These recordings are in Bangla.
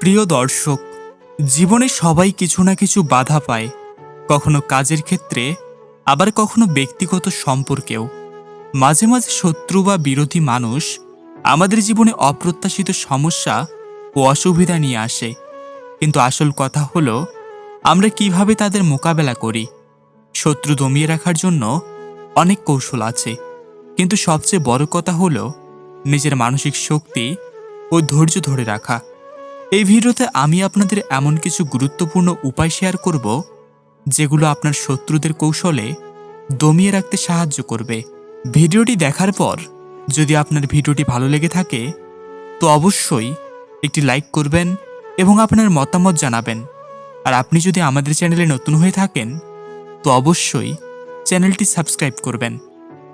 প্রিয় দর্শক, জীবনে সবাই কিছু না কিছু বাধা পায়, কখনো কাজের ক্ষেত্রে, আবার কখনো ব্যক্তিগত সম্পর্কেও। মাঝে মাঝে শত্রু বা বিরোধী মানুষ আমাদের জীবনে অপ্রত্যাশিত সমস্যা ও অসুবিধা নিয়ে আসে। কিন্তু আসল কথা হলো, আমরা কীভাবে তাদের মোকাবেলা করি? শত্রু দমিয়ে রাখার জন্য অনেক কৌশল আছে। কিন্তু সবচেয়ে বড় কথা হলো, নিজের মানসিক শক্তি ও ধৈর্য ধরে রাখা। এই ভিডিওতে আমি আপনাদের এমন কিছু গুরুত্বপূর্ণ উপায় শেয়ার করব, যেগুলো আপনার শত্রুদের কৌশলে দমিয়ে রাখতে সাহায্য করবে। ভিডিওটি দেখার পর যদি আপনার ভিডিওটি ভালো লেগে থাকে, তো অবশ্যই একটি লাইক করবেন এবং আপনার মতামত জানাবেন। আর আপনি যদি আমাদের চ্যানেলে নতুন হয়ে থাকেন, তো অবশ্যই চ্যানেলটি সাবস্ক্রাইব করবেন।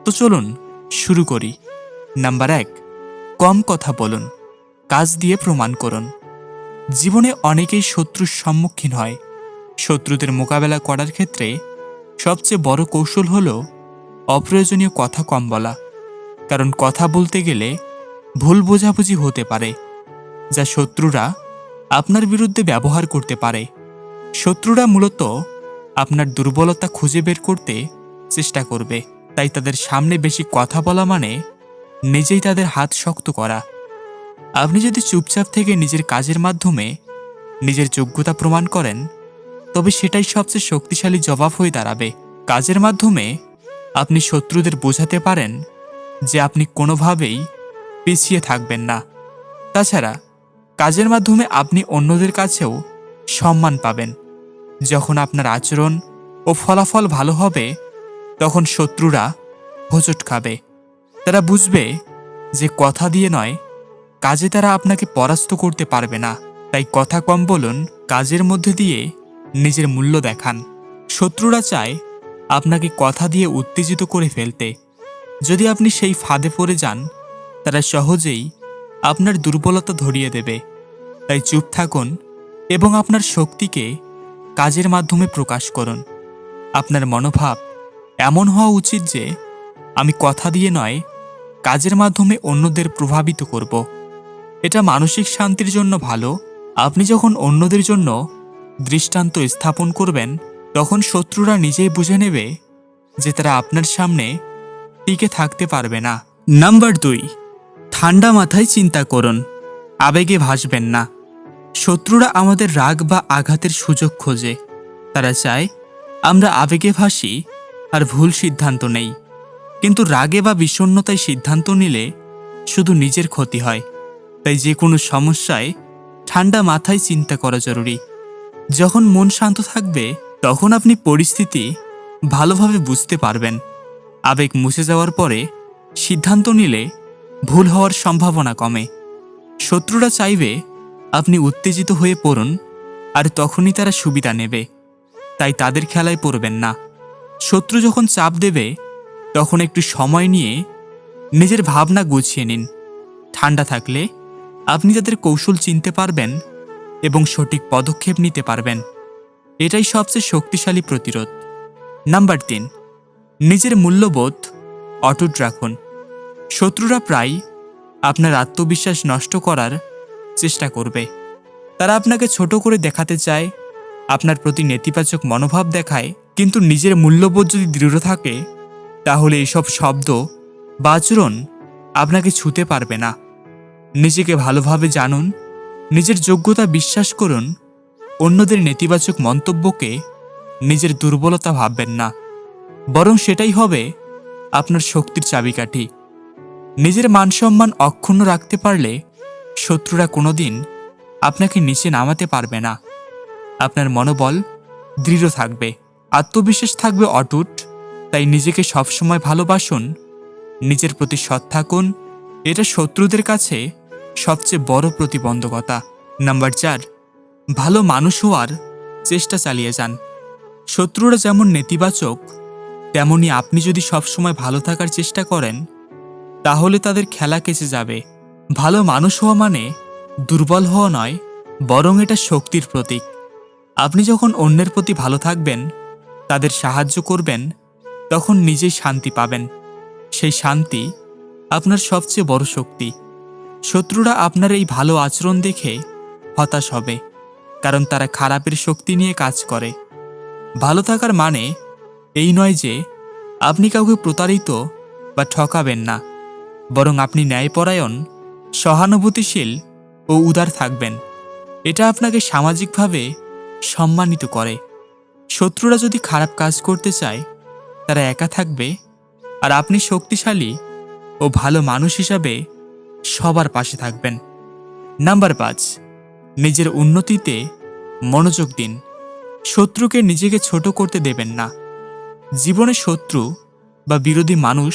তো চলুন শুরু করি। নাম্বার এক, কম কথা বলুন। কাজ দিয়ে প্রমাণ করুন। জীবনে অনেকেই শত্রুর সম্মুখীন হয়। শত্রুদের মোকাবেলা করার ক্ষেত্রে সবচেয়ে বড় কৌশল হল অপ্রয়োজনীয় কথা কম বলা। কারণ কথা বলতে গেলে ভুল বোঝাবুঝি হতে পারে, যা শত্রুরা আপনার বিরুদ্ধে ব্যবহার করতে পারে। শত্রুরা মূলত আপনার দুর্বলতা খুঁজে বের করতে চেষ্টা করবে, তাই তাদের সামনে বেশি কথা বলা মানে নিজেই তাদের হাত শক্ত করা। আপনি যদি চুপচাপ থেকে নিজের কাজের মাধ্যমে নিজের যোগ্যতা প্রমাণ করেন, তবে সেটাই সবচেয়ে শক্তিশালী জবাব হয়ে দাঁড়াবে। কাজের মাধ্যমে আপনি শত্রুদের বোঝাতে পারেন যে আপনি কোনোভাবেই পিছিয়ে থাকবেন না। তাছাড়া, কাজের মাধ্যমে আপনি অন্যদের কাছেও সম্মান পাবেন। যখন আপনার আচরণ ও ফলাফল ভালো হবে, তখন শত্রুরা হোঁচট খাবে। তারা বুঝবে যে কথা দিয়ে নয় কাজে তারা আপনাকে পরাস্ত করতে পারবে না। তাই কথা কম বলুন, কাজের মধ্যে দিয়ে নিজের মূল্য দেখান। শত্রুরা চায় আপনাকে কথা দিয়ে উত্তেজিত করে ফেলতে। যদি আপনি সেই ফাঁদে পড়ে যান, তারা সহজেই আপনার দুর্বলতা ধরিয়ে দেবে। তাই চুপ থাকুন এবং আপনার শক্তিকে কাজের মাধ্যমে প্রকাশ করুন। আপনার মনোভাব এমন হওয়া উচিত যে, আমি কথা দিয়ে নয়, কাজের মাধ্যমে অন্যদের প্রভাবিত করব। এটা মানসিক শান্তির জন্য ভালো। আপনি যখন অন্যদের জন্য দৃষ্টান্ত স্থাপন করবেন, তখন শত্রুরা নিজেই বুঝে নেবে যে তারা আপনার সামনে টিকে থাকতে পারবে না। নাম্বার দুই, ঠান্ডা মাথায় চিন্তা করুন। আবেগে ভাসবেন না। শত্রুরা আমাদের রাগ বা আঘাতের সুযোগ খোঁজে। তারা চায়, আমরা আবেগে ভাসি আর ভুল সিদ্ধান্ত নেই। কিন্তু রাগে বা বিষণ্ণতায় সিদ্ধান্ত নিলে শুধু নিজের ক্ষতি হয়। তাই যে কোনো সমস্যায় ঠান্ডা মাথায় চিন্তা করা জরুরি। যখন মন শান্ত থাকবে, তখন আপনি পরিস্থিতি ভালোভাবে বুঝতে পারবেন। আবেগ মুছে যাওয়ার পরে সিদ্ধান্ত নিলে ভুল হওয়ার সম্ভাবনা কমে। শত্রুরা চাইবে আপনি উত্তেজিত হয়ে পড়ুন আর তখনই তারা সুবিধা নেবে। তাই তাদের খেলায় পড়বেন না। শত্রু যখন চাপ দেবে, তখন একটু সময় নিয়ে নিজের ভাবনা গুছিয়ে নিন। ঠান্ডা থাকলে আপনি তাদের কৌশল চিনতে পারবেন এবং সঠিক পদক্ষেপ নিতে পারবেন, এটাই সবচেয়ে শক্তিশালী প্রতিরোধ। নাম্বার তিন, নিজের মূল্যবোধ অটুট রাখুন। শত্রুরা প্রায় আপনার আত্মবিশ্বাস নষ্ট করার চেষ্টা করবে। তারা আপনাকে ছোট করে দেখাতে চায়, আপনার প্রতি নেতিবাচক মনোভাব দেখায়, কিন্তু নিজের মূল্যবোধ যদি দৃঢ় থাকে, তাহলে এসব শব্দ বা আচরণ আপনাকে ছুতে পারবে না। নিজেকে ভালোভাবে জানুন, নিজের যোগ্যতা বিশ্বাস করুন, অন্যদের নেতিবাচক মন্তব্যকে নিজের দুর্বলতা ভাববেন না। বরং সেটাই হবে আপনার শক্তির চাবিকাঠি। নিজের মানসম্মান অক্ষুণ্ণ রাখতে পারলে শত্রুরা কোনোদিন আপনাকে নিচে নামাতে পারবে না। আপনার মনোবল দৃঢ় থাকবে, আত্মবিশ্বাস থাকবে অটুট, তাই নিজেকে সবসময় ভালোবাসুন, নিজের প্রতি সৎ থাকুন, এটা শত্রুদের কাছে সবচেয়ে বড় প্রতিবন্ধকতা। নাম্বার চার, ভালো মানুষ হওয়ার চেষ্টা চালিয়ে যান। শত্রুরা যেমন নেতিবাচক, তেমনি আপনি যদি সবসময় ভালো থাকার চেষ্টা করেন, তাহলে তাদের খেলা কেচে যাবে। ভালো মানুষ হওয়া মানে দুর্বল হওয়া নয়, বরং এটা শক্তির প্রতীক। আপনি যখন অন্যের প্রতি ভালো থাকবেন, তাদের সাহায্য করবেন, তখন নিজেই শান্তি পাবেন। সেই শান্তি আপনার সবচেয়ে বড় শক্তি। শত্রুরা আপনার এই ভালো আচরণ দেখে হতাশ হবে, কারণ তারা খারাপের শক্তি নিয়ে কাজ করে। ভালো থাকার মানে এই নয় যে আপনি কাউকে প্রতারিত বা ঠকাবেন না, বরং আপনি ন্যায়পরায়ণ, সহানুভূতিশীল ও উদার থাকবেন। এটা আপনাকে সামাজিকভাবে সম্মানিত করে। শত্রুরা যদি খারাপ কাজ করতে চায়, তারা একা থাকবে, আর আপনি শক্তিশালী ও ভালো মানুষ হিসাবে সবার পাশে থাকবেন। নাম্বার পাঁচ, নিজের উন্নতিতে মনোযোগ দিন। শত্রুকে নিজেকে ছোট করতে দেবেন না। জীবনে শত্রু বা বিরোধী মানুষ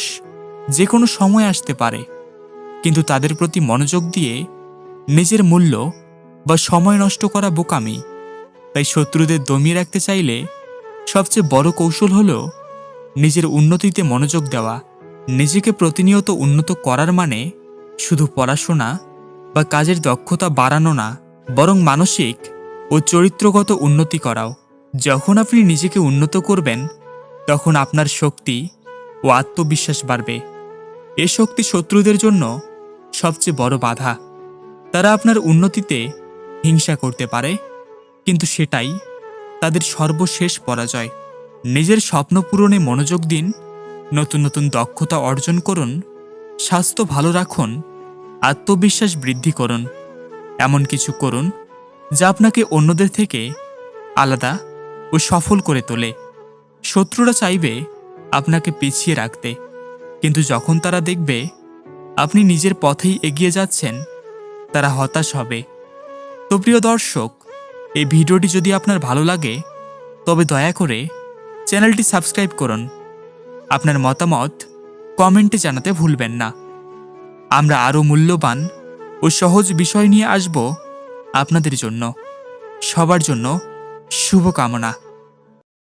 যে কোনো সময় আসতে পারে, কিন্তু তাদের প্রতি মনোযোগ দিয়ে নিজের মূল্য বা সময় নষ্ট করা বোকামি। তাই শত্রুদের দমিয়ে রাখতে চাইলে সবচেয়ে বড় কৌশল হল নিজের উন্নতিতে মনোযোগ দেওয়া। নিজেকে প্রতিনিয়ত উন্নত করার মানে শুধু পড়াশোনা বা কাজের দক্ষতা বাড়ানো না, বরং মানসিক ও চরিত্রগত উন্নতি করাও। যখন আপনি নিজেকে উন্নত করবেন, তখন আপনার শক্তি ও আত্মবিশ্বাস বাড়বে। এ শক্তি শত্রুদের জন্য সবচেয়ে বড় বাধা। তারা আপনার উন্নতিতে হিংসা করতে পারে, কিন্তু সেটাই তাদের সর্বশেষ পরাজয়। নিজের স্বপ্ন পূরণে মনোযোগ দিন, নতুন নতুন দক্ষতা অর্জন করুন, স্বাস্থ্য ভালো রাখুন আত্মবিশ্বাস বৃদ্ধি করুন। এমন কিছু করুন, যা আপনাকে অন্যদের থেকে আলাদা ও সফল করে তোলে। শত্রুরা চাইবে আপনাকে পিছিয়ে রাখতে, কিন্তু যখন তারা দেখবে আপনি নিজের পথেই এগিয়ে যাচ্ছেন, তারা হতাশ হবে। তো প্রিয় দর্শক, এই ভিডিওটি যদি আপনার ভালো লাগে, তবে দয়া করে চ্যানেলটি সাবস্ক্রাইব করুন। আপনার মতামত কমেন্টে জানাতে ভুলবেন না। আমরা আরও মূল্যবান ও সহজ বিষয় নিয়ে আসব আপনাদের জন্য। সবার জন্য শুভকামনা।